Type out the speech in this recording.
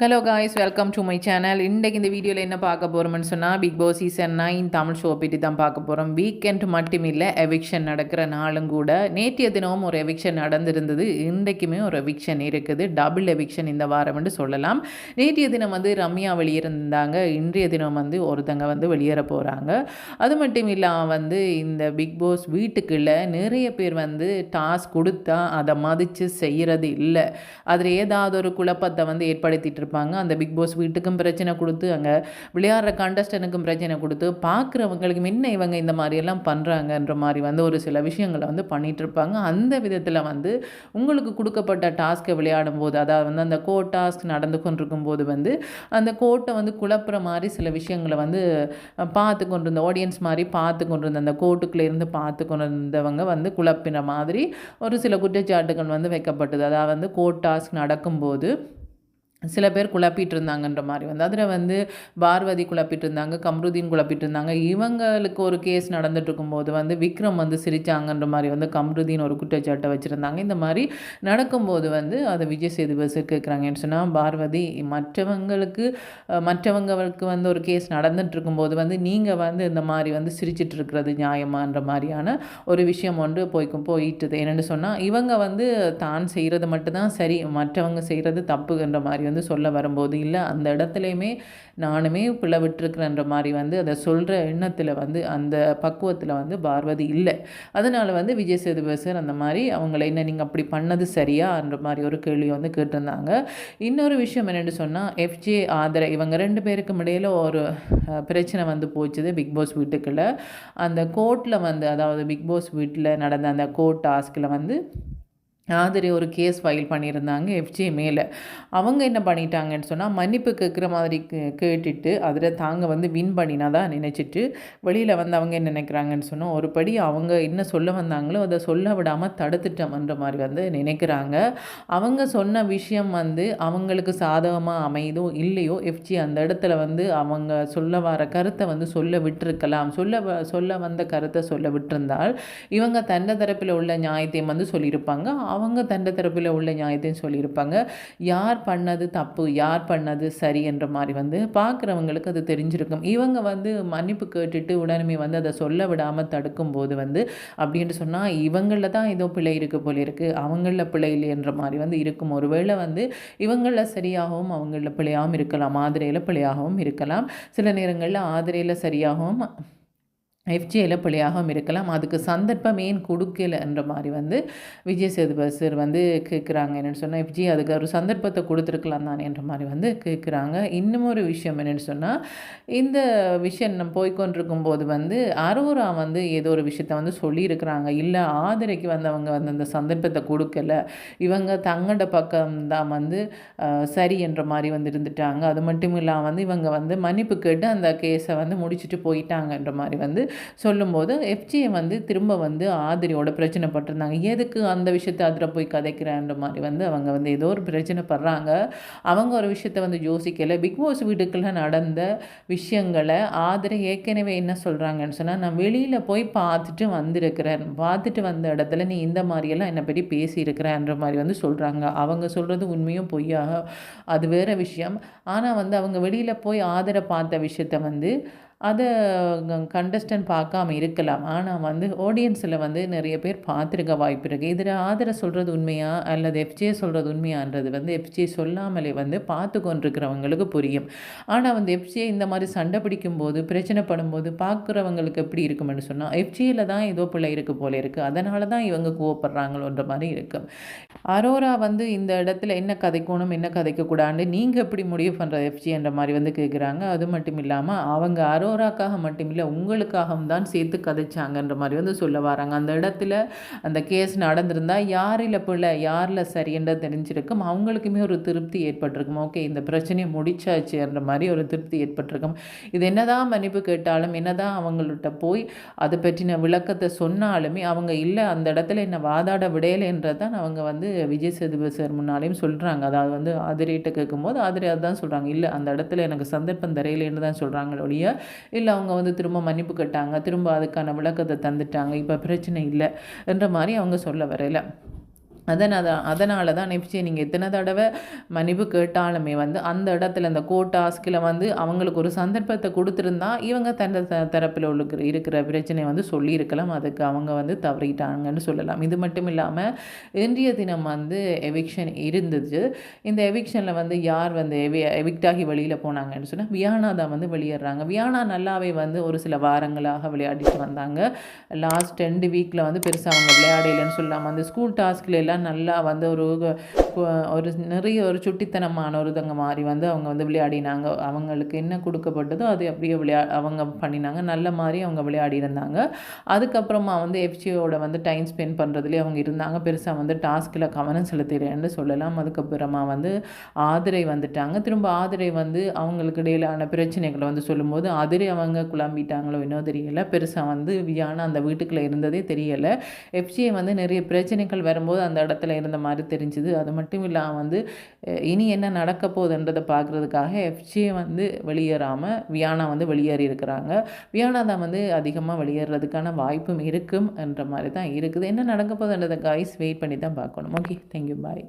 Hello guys welcome to my channel இன்றைக்கு இந்த வீடியோவில் என்ன பார்க்க போகிறோம்னு சொன்னால் Bigg Boss season nine Tamil show பற்றி தான் பார்க்க போகிறோம் வீக்கெண்ட் மட்டும் இல்லை எவிக்ஷன் நடக்கிற நாளும் கூட. நேற்றைய தினமும் ஒரு எவிக்ஷன் நடந்திருந்தது. இன்றைக்குமே ஒரு எவிக்ஷன் இருக்குது. டபுள் எவிக்ஷன் இந்த வாரம்னு சொல்லலாம். நேற்றைய தினம் வந்து ரம்யா வெளியிருந்தாங்க. இன்றைய தினம் வந்து ஒருத்தங்க வந்து வெளியேற போகிறாங்க அது மட்டும் இல்லாமல் வந்து இந்த பிக் பாஸ் வீட்டுக்குள்ளே நிறைய பேர் வந்து டாஸ்க் கொடுத்தா அதை மதித்து செய்கிறது இல்லை. அதில் ஏதாவது ஒரு குழப்பத்தை வந்து ஏற்படுத்திட்டு இருப்பாங்க அந்த பிக் பாஸ் வீட்டுக்கும் பிரச்சனை கொடுத்து அங்கே விளையாடுற கண்டஸ்டனுக்கும் பிரச்சனை கொடுத்து பார்க்குறவங்களுக்கு முன்ன இவங்க இந்த மாதிரியெல்லாம் பண்ணுறாங்கன்ற மாதிரி வந்து ஒரு சில விஷயங்களை வந்து பண்ணிகிட்ருப்பாங்க அந்த விதத்தில் வந்து உங்களுக்கு கொடுக்கப்பட்ட டாஸ்க்கை விளையாடும் போது அதாவது வந்து அந்த கோ டாஸ்க் நடந்து கொண்டிருக்கும் போது வந்து அந்த கோட்டை வந்து குழப்புற மாதிரி சில விஷயங்களை வந்து பார்த்து கொண்டிருந்த ஆடியன்ஸ் மாதிரி பார்த்து கொண்டிருந்த அந்த கோட்டுக்குள்ளே இருந்து பார்த்து கொண்டிருந்தவங்க வந்து குழப்பின மாதிரி ஒரு சில குற்றச்சாட்டுகள் வந்து வைக்கப்பட்டது. அதாவது வந்து கோட் டாஸ்க் நடக்கும்போது சில பேர் குழப்பிட்டு இருந்தாங்கன்ற மாதிரி வந்து. அதில் வந்து பார்வதி குழப்பிட்டு இருந்தாங்க கம்ருதீன் குழப்பிட்டு இருந்தாங்க இவங்களுக்கு ஒரு கேஸ் நடந்துட்டு இருக்கும்போது வந்து விக்ரம் வந்து சிரிச்சாங்கன்ற மாதிரி வந்து கம்ருதீன் ஒரு குற்றச்சாட்டை வச்சுருந்தாங்க. இந்த மாதிரி நடக்கும்போது வந்து அதை விஜய் சேதுபதி கேட்குறாங்கன்னு சொன்னால் பார்வதி மற்றவங்களுக்கு மற்றவங்களுக்கு வந்து ஒரு கேஸ் நடந்துட்டு இருக்கும்போது வந்து நீங்கள் வந்து இந்த மாதிரி வந்து சிரிச்சிட்டு இருக்கிறது நியாயமான்ற மாதிரியான ஒரு விஷயம் ஒன்று போய்க்கும் போயிட்டுது. என்னென்னு சொன்னால் இவங்க வந்து தான் செய்கிறது மட்டும்தான் சரி மற்றவங்க செய்கிறது தப்புன்ற மாதிரி வந்து சொல்ல வரும்போது இல்லை அந்த இடத்துலையுமே நானுமே பிள்ளை மாதிரி வந்து அதை சொல்கிற எண்ணத்தில் வந்து அந்த பக்குவத்தில் வந்து பார்வதி இல்லை. அதனால் வந்து விஜய் சேதுபதி சார் அந்த மாதிரி அவங்கள என்ன நீங்கள் அப்படி பண்ணது சரியான்ற மாதிரி ஒரு கேள்வி வந்து கேட்டிருந்தாங்க. இன்னொரு விஷயம் என்னென்னு சொன்னால் எஃப்ஜே ஆதர இவங்க ரெண்டு பேருக்கும் இடையில ஒரு பிரச்சனை வந்து போச்சுது பிக் பாஸ் வீட்டுக்குள்ள. அந்த கோர்ட்டில் வந்து அதாவது பிக் பாஸ் வீட்டில் நடந்த அந்த கோர்ட் டாஸ்கில் வந்து மாதிரி ஒரு கேஸ் ஃபைல் பண்ணியிருந்தாங்க எஃப்ஜே மேலே. அவங்க என்ன பண்ணிட்டாங்கன்னு சொன்னால் மன்னிப்பு கேட்குற மாதிரி கே- கேட்டுட்டு அதில் தாங்க வந்து வின் பண்ணினதா நினச்சிட்டு வெளியில் வந்து அவங்க என்ன நினைக்கிறாங்கன்னு சொன்னால் ஒரு படி அவங்க என்ன சொல்ல வந்தாங்களோ அதை சொல்ல விடாமல் தடுத்துட்டோம்ன்ற மாதிரி வந்து நினைக்கிறாங்க. அவங்க சொன்ன விஷயம் வந்து அவங்களுக்கு சாதகமாக அமையுதோ இல்லையோ எஃப்ஜி அந்த இடத்துல வந்து அவங்க சொல்ல வர கருத்தை வந்து சொல்ல விட்டுருக்கலாம். சொல்ல வ- சொல்ல வந்த கருத்தை சொல்ல விட்டிருந்தால் இவங்க தண்டை தரப்பில் உள்ள நியாயத்தையும் வந்து சொல்லியிருப்பாங்க. அவங்க தண்ட தரப்பில் உள்ள நியாயத்தையும் சொல்லியிருப்பாங்க. யார் பண்ணது தப்பு யார் பண்ணது சரி என்ற மாதிரி வந்து பார்க்குறவங்களுக்கு அது தெரிஞ்சிருக்கும். இவங்க வந்து மன்னிப்பு கேட்டுட்டு உடனே வந்து அதை சொல்ல விடாமல் தடுக்கும் போது வந்து அப்படின்ட்டு சொன்னால் இவங்களில் தான் ஏதோ பிழை இருக்குது போல இருக்குது அவங்களில் பிழை இல்லைன்ற மாதிரி வந்து இருக்கும். ஒருவேளை வந்து இவங்களில் சரியாகவும் அவங்களில் பிழையாகவும் இருக்கலாம். ஆதிரையில் பிழையாகவும் இருக்கலாம். சில நேரங்களில் ஆதிரையில் சரியாகவும் எஃப்ஜேல பிள்ளையாகவும் இருக்கலாம். அதுக்கு சந்தர்ப்பம் ஏன் கொடுக்கலன்ற மாதிரி வந்து விஜய் சேதுபதி சார் வந்து கேட்குறாங்க என்னென்னு சொன்னால் எஃப்ஜி அதுக்கு ஒரு சந்தர்ப்பத்தை கொடுத்துருக்கலாம் தானேன்ற மாதிரி வந்து கேட்குறாங்க இன்னும் ஒரு விஷயம் என்னென்னு சொன்னால் இந்த விஷயம் நம்ம போய்க்கொண்டிருக்கும் போது வந்து அரோரா வந்து ஏதோ ஒரு விஷயத்த வந்து சொல்லியிருக்கிறாங்க. இல்லை ஆதரைக்கு வந்தவங்க வந்து அந்த சந்தர்ப்பத்தை கொடுக்கல. இவங்க தங்கட பக்கம்தான் வந்து சரி என்ற மாதிரி வந்து இருந்துட்டாங்க. அது மட்டும் இல்லாமல் வந்து இவங்க வந்து மன்னிப்பு கேட்டு அந்த கேஸை வந்து முடிச்சுட்டு போயிட்டாங்கன்ற மாதிரி வந்து சொல்லும்போது எஃப்ஜியை வந்து திரும்ப வந்து ஆதிரியோட பிரச்சனை பட்டிருந்தாங்க. எதுக்கு அந்த விஷயத்தை அதில் போய் கதைக்கிறேன்ற மாதிரி வந்து அவங்க வந்து ஏதோ ஒரு பிரச்சனை படுறாங்க. அவங்க ஒரு விஷயத்தை வந்து யோசிக்கலை. பிக் பாஸ் வீட்டுக்குள்ளே நடந்த விஷயங்களை ஆதிரை ஏற்கனவே என்ன சொல்கிறாங்கன்னு சொன்னால் நான் வெளியில் போய் பார்த்துட்டு வந்திருக்கிறேன். பார்த்துட்டு வந்த இடத்துல நீ இந்த மாதிரியெல்லாம் என்னை பற்றி பேசியிருக்கிறேன்ற மாதிரி வந்து சொல்கிறாங்க அவங்க சொல்கிறது உண்மையும் பொய்யாக. அது வேற விஷயம். ஆனால் வந்து அவங்க வெளியில் போய் ஆதரை பார்த்த விஷயத்த வந்து அதை கண்டஸ்டன் பார்க்காம இருக்கலாம். ஆனால் வந்து ஆடியன்ஸில் வந்து நிறைய பேர் பார்த்துருக்க வாய்ப்பு இருக்குது இதில் ஆதரை சொல்கிறது உண்மையா? அல்லது எஃப்ஜே சொல்கிறது உண்மையான்றது வந்து எஃப்ஜே சொல்லாமலே வந்து பார்த்து கொண்டிருக்கிறவங்களுக்கு புரியும். ஆனால் வந்து எஃப்ஜே இந்த மாதிரி சண்டை பிடிக்கும்போது பிரச்சனை படும்போது பார்க்குறவங்களுக்கு எப்படி இருக்கும்னு சொன்னால் எஃப்ஜியில் தான் ஏதோ பிள்ளை இருக்குது போல இருக்குது அதனால தான் இவங்க கோவப்படுறாங்களோன்ற மாதிரி இருக்கும். அரோரா வந்து இந்த இடத்துல என்ன கதைக்கணும் என்ன கதைக்கக்கூடாதுன்னு நீங்கள் எப்படி முடிவு பண்ணுறது எஃப்ஜி என்ற மாதிரி வந்து கேட்குறாங்க அது மட்டும் இல்லாமல் அவங்க அரோ மட்டும் இல்லை உங்களுக்காகவும் தான் சேர்த்து கதைச்சாங்கன்ற மாதிரி வந்து சொல்ல வராங்க. அந்த இடத்துல அந்த கேஸ் நடந்திருந்தால் யாரில் பிள்ளை யாரில் சரின்றது தெரிஞ்சிருக்கும். அவங்களுக்குமே ஒரு திருப்தி ஏற்பட்டிருக்கும். ஓகே இந்த பிரச்சனையை முடிச்சாச்சுன்ற மாதிரி ஒரு திருப்தி ஏற்பட்டிருக்கும். இது என்னதான் மன்னிப்பு கேட்டாலும் என்னதான் அவங்கள்ட்ட போய் அதை பற்றின விளக்கத்தை சொன்னாலுமே அவங்க இல்லை அந்த இடத்துல என்னை வாதாட விடையலைன்றதான் அவங்க வந்து விஜய் சேதுபதி சார் முன்னாலேயும் சொல்கிறாங்க அதாவது வந்து ஆதிரியிட்ட கேட்கும்போது ஆதிரி அதுதான் சொல்கிறாங்க இல்லை அந்த இடத்துல எனக்கு சந்தர்ப்பம் தரையிலேன்னு தான் சொல்கிறாங்க ஒழிய இல்லை அவங்க வந்து திரும்ப மன்னிப்பு கேட்டாங்க திரும்ப அதுக்கான விளக்கத்தை தந்துட்டாங்க இப்போ பிரச்சனை இல்லை என்ற மாதிரி அவங்க சொல்ல வரையில அதனால் அதனால தான் நெப்சி நீங்கள் எத்தனை தடவை மன்னிப்பு கேட்டாலுமே வந்து அந்த இடத்துல அந்த கோர்ட் டாஸ்கில் வந்து அவங்களுக்கு ஒரு சந்தர்ப்பத்தை கொடுத்துருந்தா இவங்க தந்த த தரப்பில் உள்ள இருக்கிற பிரச்சனை வந்து சொல்லியிருக்கலாம். அதுக்கு அவங்க வந்து தவறிட்டாங்கன்னு சொல்லலாம். இது மட்டும் இல்லாமல் இன்றைய தினம் வந்து எவிக்ஷன் இருந்துச்சு இந்த எவிக்ஷனில் வந்து யார் வந்து எவி எவிக்டாகி வெளியில் போனாங்கன்னு சொன்னால் வியானா தான் வந்து வெளியேறாங்க. வியானா நல்லாவே வந்து ஒரு சில வாரங்களாக விளையாடிட்டு வந்தாங்க. லாஸ்ட் ரெண்டு வீக்கில் வந்து பெருசாக அவங்க விளையாடலைன்னு சொல்லலாம் அந்த ஸ்கூல் டாஸ்கில் எல்லாம் நல்லா வந்து ஒரு ஒரு நிறைய ஒரு சுட்டித்தனமான ஒரு மாதிரி வந்து அவங்க வந்து விளையாடினாங்க. அவங்களுக்கு என்ன கொடுக்கப்பட்டதோ அது அப்படியே விளையா அவங்க பண்ணினாங்க. நல்ல மாதிரி அவங்க விளையாடி இருந்தாங்க. அதுக்கப்புறமா வந்து எஃப்சியோட வந்து டைம் ஸ்பெண்ட் பண்ணுறதுலேயே அவங்க இருந்தாங்க. பெருசாக வந்து டாஸ்கில் கவனம் செலுத்திடுறேன்னு சொல்லலாம். அதுக்கப்புறமா வந்து ஆதிரை வந்துட்டாங்க. திரும்ப ஆதிரை வந்து அவங்களுக்கு இடையிலான பிரச்சனைகளை வந்து சொல்லும்போது அதிரை அவங்க குழம்பிட்டாங்களோ இன்னும் தெரியலை. பெருசாக வந்து வியானா அந்த வீட்டுக்குள்ளே இருந்ததே தெரியலை. எஃப்சியை வந்து நிறைய பிரச்சனைகள் வரும்போது அந்த இடத்துல இருந்த மாதிரி தெரிஞ்சுது. அது மட்டும் இல்லாமல் வந்து இனி என்ன நடக்க போகுதுன்றதை பார்க்குறதுக்காக எஃப்ஜியை வந்து வெளியேறாமல் வியானா வந்து வெளியேறி இருக்கிறாங்க. வியானா தான் வந்து அதிகமாக வெளியேறதுக்கான வாய்ப்பும் இருக்கும் என்ற மாதிரி தான் இருக்குது. என்ன நடக்க போகுதுன்றதை காய்ஸ் வெயிட் பண்ணி தான் பார்க்கணும் ஓகே தேங்க்யூ பாய்